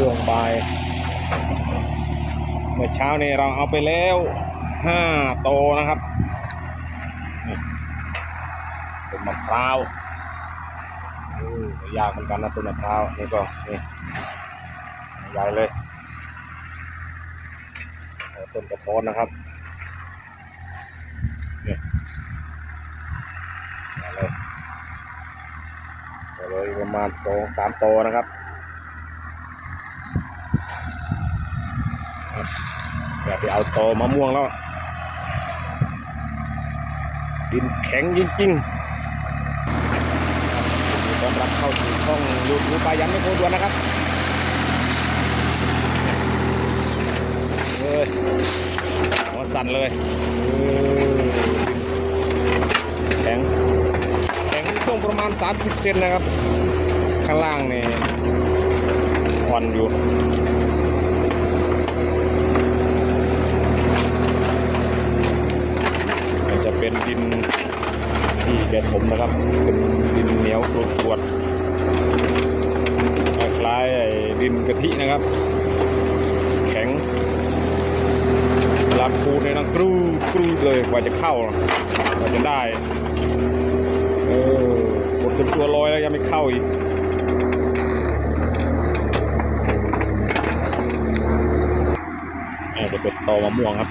ช่วงบ่าย เมื่อเช้านี้เราเอาไปแล้วห้าโตนะครับนี่ต้นมะพร้าวยากเหมือนกันนะต้นมะพร้าวนี่ก็นี่ใหญ่เลยต้นกระท้อนนะครับนี่ใหญ่เลยเลยประมาณสองสามโตนะครับ อย่าไปเอาโตมะม่วงแล้ว ดินแข็งจริงๆยินดีต้อนรับเข้าสู่ช่องยูทูบปายันไม่โคดวนนะครับเฮ้ยหัวสั่นเลยแข็งแข็งช่วงประมาณ 30 เซนนะครับ ข้างล่างนี่อ่อนอยู่ มัน จะเป็นดินที่แกถมนะครับ เป็นดินเหนียวกรวดกวดคล้ายไอ้ดินกะทินะครับ แข็งเวลาปูในนังกรูดกรูเลยกว่าจะเข้ากว่าจะได้เออหมดจนตัวลอยแล้วยังไม่เข้าอีกเออจะเป็นตอมะม่วงครับ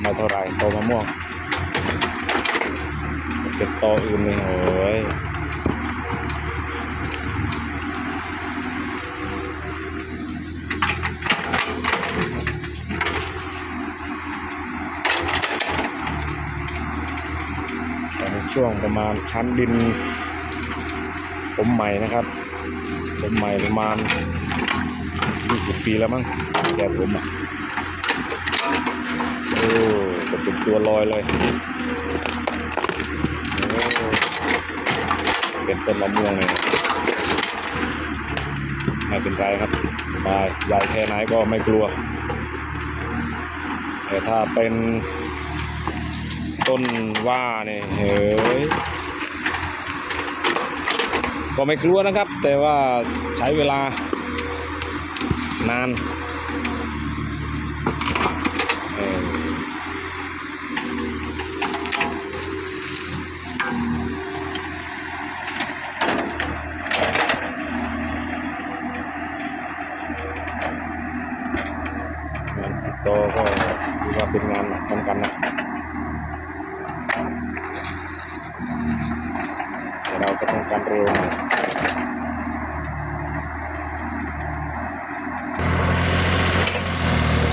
ไม่ เท่าไหรโตมะม่วงเก็บโตอื่นนี่โอ้ยแต่ช่วงประมาณชั้นดิน ผมใหม่นะครับ ผมใหม่ประมาณ 20 ปีแล้วมั้งแกผมอะ โอ้ เป็นตัวลอยเลยเป็นต้นมะม่วงเลยไม่เป็นไรครับสบายใหญ่แค่ไหนก็ไม่กลัว แต่ถ้าเป็นต้นว่าเนี่ยเฮ้ยก็ไม่กลัวนะครับ แต่ว่าใช้เวลานานเออ งาน ติดต่อก็ถือว่าเป็นงานหนักเหมือนกันนะแต่เราก็ต้องการเร็วหน่อย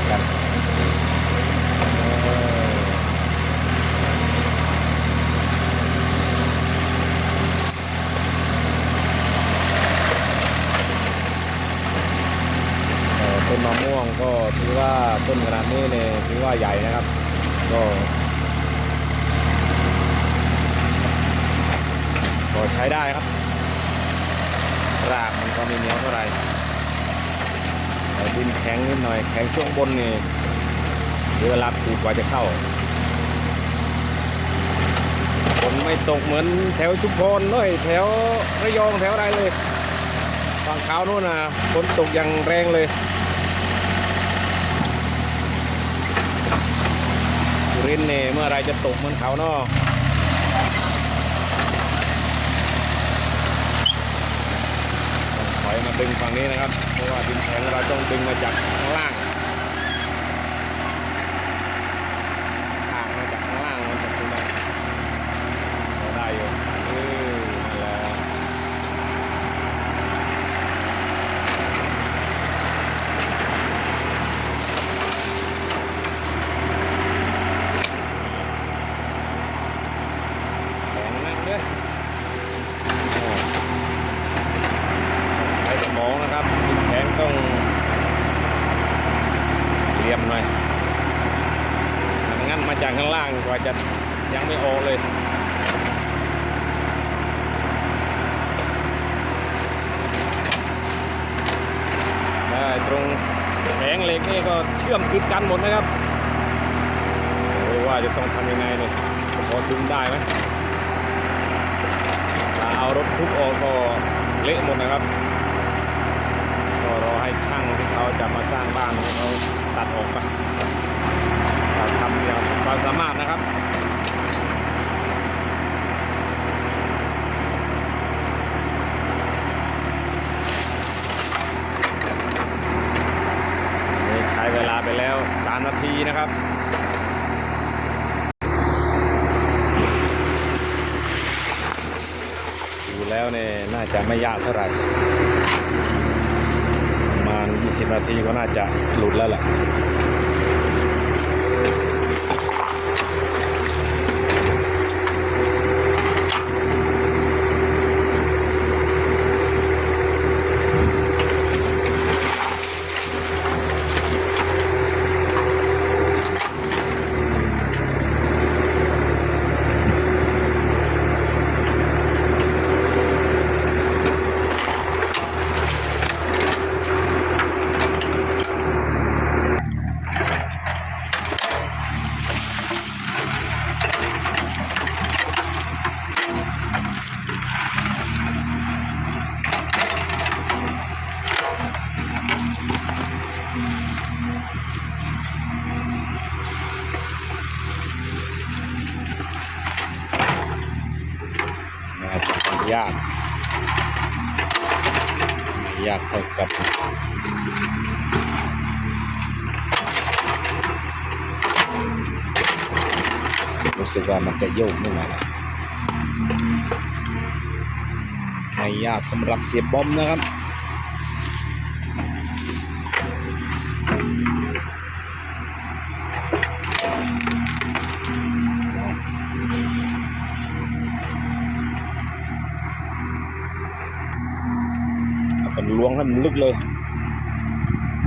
กันเออเอ่อ ต้นมะม่วงก็ถือว่าต้นขนาดนี้เนี่ยถือว่าใหญ่นะครับ ก็ก็ใช้ได้ครับ รากมันก็ไม่เหนียวเท่าไหร่แต่ดินแข็งนิดหน่อย แข็งช่วงบนนี่เดี๋ยวลาปลูกกว่าจะเข้าฝนไม่ตกเหมือนแถวชุมพรเลยแถวระยองแถวใดเลยฝั่งขาวนู่นน่ะฝนตกอย่างแรงเลย รินเนี่ยเมื่อไรจะตกเหมือนเขาเนาะถอยมาดึงฝั่งนี้นะครับ เพราะว่าดินแข็งเราต้องดึงมาจากข้างล่างทางมาจากข้างล่างมันจะขึ้นมาเราได้อยู่เออนั่นแหละแข็งนั่งด้วยอ่า ใช้สมองนะครับดินแข็งต้องเหลี่ยมหน่อยมันงั้นมาจากข้างล่างกว่าจะยังไม่ออกเลย ได้ตรงแผ งเหล็กนี่ก็เชื่อมติดกันหมดนะครับไม่ว่าจะต้องทำยังไงเนี่ยพอดึงได้ไหมถ้าเอารถทุบออกก็เละหมดนะครับ ก็รอให้ช่างที่เขาจะมาสร้างบ้านเขาตัดออกไปเราทำอย่างความสามารถนะครับ นี่ใช้เวลาไปแล้ว 3 นาทีนะครับ ดูแล้วเนี่ยน่าจะไม่ยากเท่าไหร่ประมาณ 20 นาทีก็น่าจะหลุดแล้วแหละ รู้สึกว่ามันจะโยกนี่มาแล้วไม่ยากสำหรับเสียบบอมนะครับันล้วงให้มันลึกเลย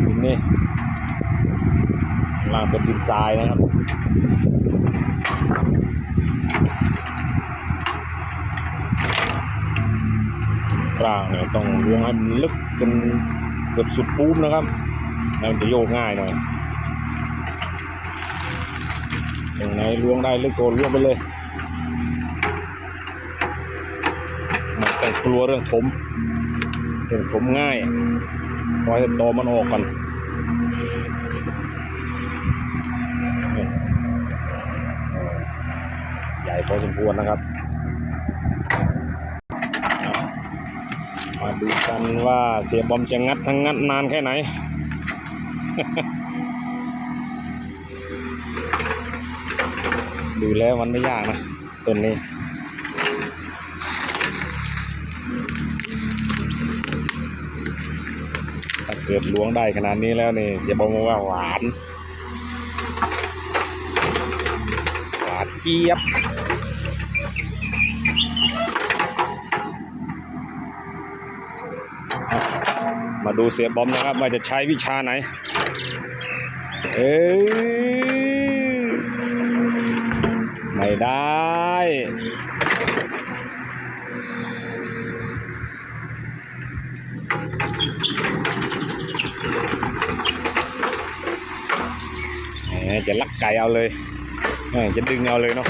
ดินนี่ลางเป็นดินทรายนะครับ กลางเนี่ยต้องล้วงให้มันลึกจนเกือบสุดปูมนะครับแล้วมันจะโยกง่ายหน่อยอย่างไหนล้วงได้ลึกก็ล้วงไปเลย มันต้องกลัวเรื่องถมถึงถมง่ายปล่อยให้ตอมันออกก่อน พอสมควรนะครับ มาดูกันว่าเสียบอมจะงัดทั้งงัดนานแค่ไหนดูแล้วมันไม่ยากนะต้นนี้ถ้าเกิดล้วงได้ขนาดนี้แล้วนี่เสียบอมว่าหวาน หวานเจี๊ยบมาดูเสียบอมนะครับว่าจะใช้วิชาไหน เอ้ยไม่ได้ จะลักไก่เอาเลย จะดึงเอาเลยเนาะ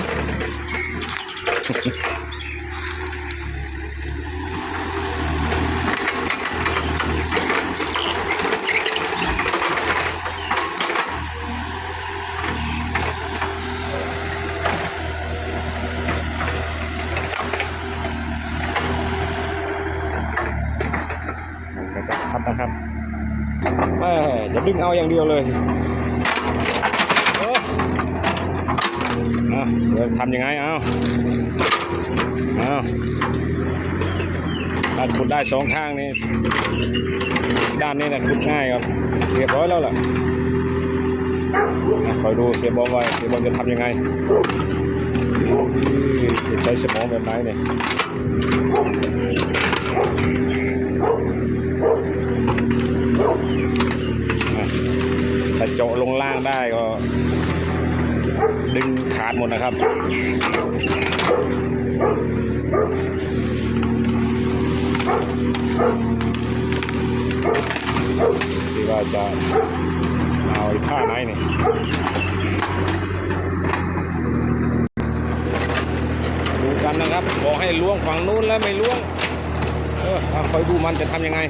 มันก็ชัดนะครับแม่จะดึงเอาอย่างเดียวเลยเออ เอาเดี๋ยวทำยังไงเอาเอาถ้าขุดได้สองข้างนี่ด้านนี้นะขุดง่ายครับเรียบร้อยแล้วล่ะอะคอยดูเสียบอลไว้เสียบอลจะทำยังไงจะใช้สมองแบบไหนเนี่ยถ้าเจาะลงล่างได้ก็ ดึงขาดหมดนะครับสิว่าจะเอาไอ้ผ้าไหนนี่ดูกันนะครับ บอกให้ล้วงฝั่งนู้นแล้วไม่ล้วง เออเอาคอยดูมันจะทำยังไง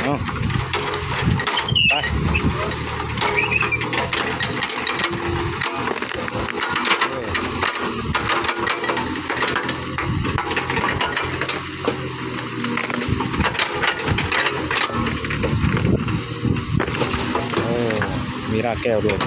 เอาไปโอ้มี รากแก้วด้วย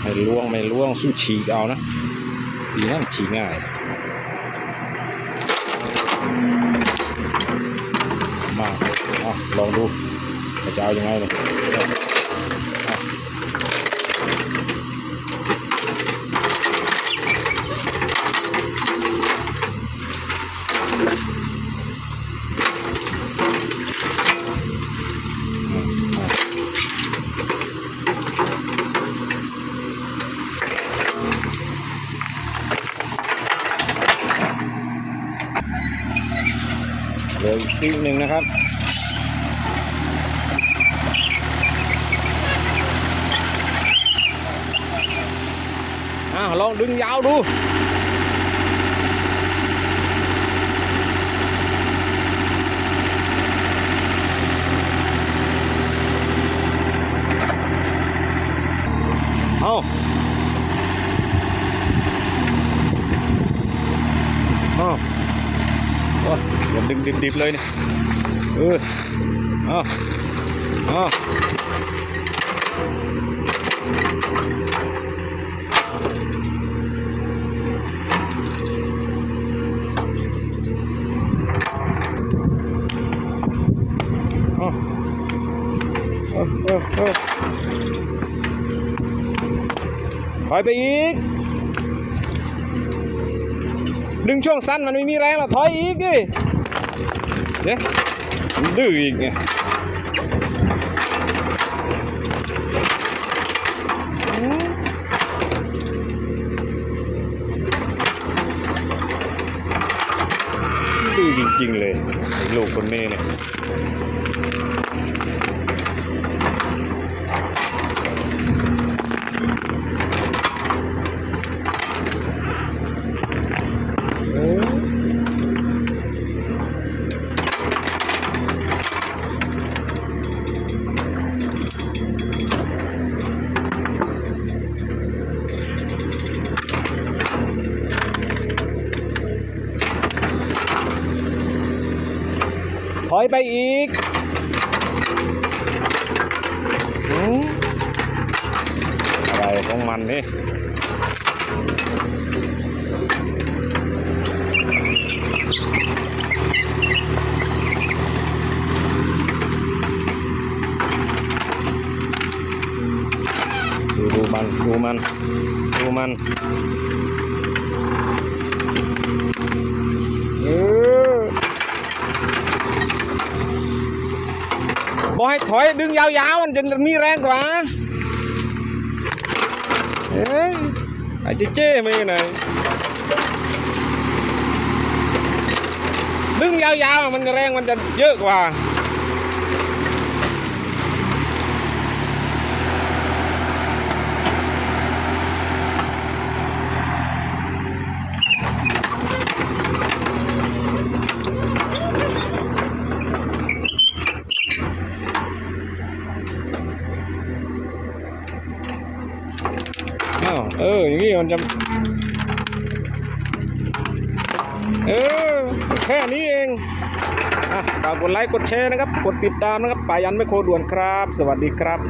ไม่ล่วงไม่ล่วงสู้ฉีกเอานะดีนะมันฉีกง่าย มาเอาลองดู ว่าจะเอายังไงเลยเหลืออีกซีกหนึ่งนะครับ อะล องดึงยาวดูเอาเอาโอ้ยอย่าดึงดิบๆเลยเนี่ยเออเอาเอาเอาเออเออเออ ถอยไปอีก ดึงช่วงสั้นมันไม่มีแรงหรอกถอยอีกดิเดี๋ยวดื้ออีกไงดื้อจริง ๆ เลยลูกคนนี้เนี่ย อยไปอีกอะไรของมันนี่ดูดูมันดูมันดูมันเออ บอกให้ถอยดึงยาวๆ มันจะมีแรงกว่าเอ้ยไอ้เจ๊เจ๊มาอยู่ไหนดึงยาวๆ มันแรงมันจะเยอะกว่า เอ้าวเอออย่างนี้ มันจะ เออ แค่นี้เองฝากกดไลค์ กดแชร์นะครับ กดติดตามนะครับป่ายันไม่โคด่วนครับ สวัสดีครับ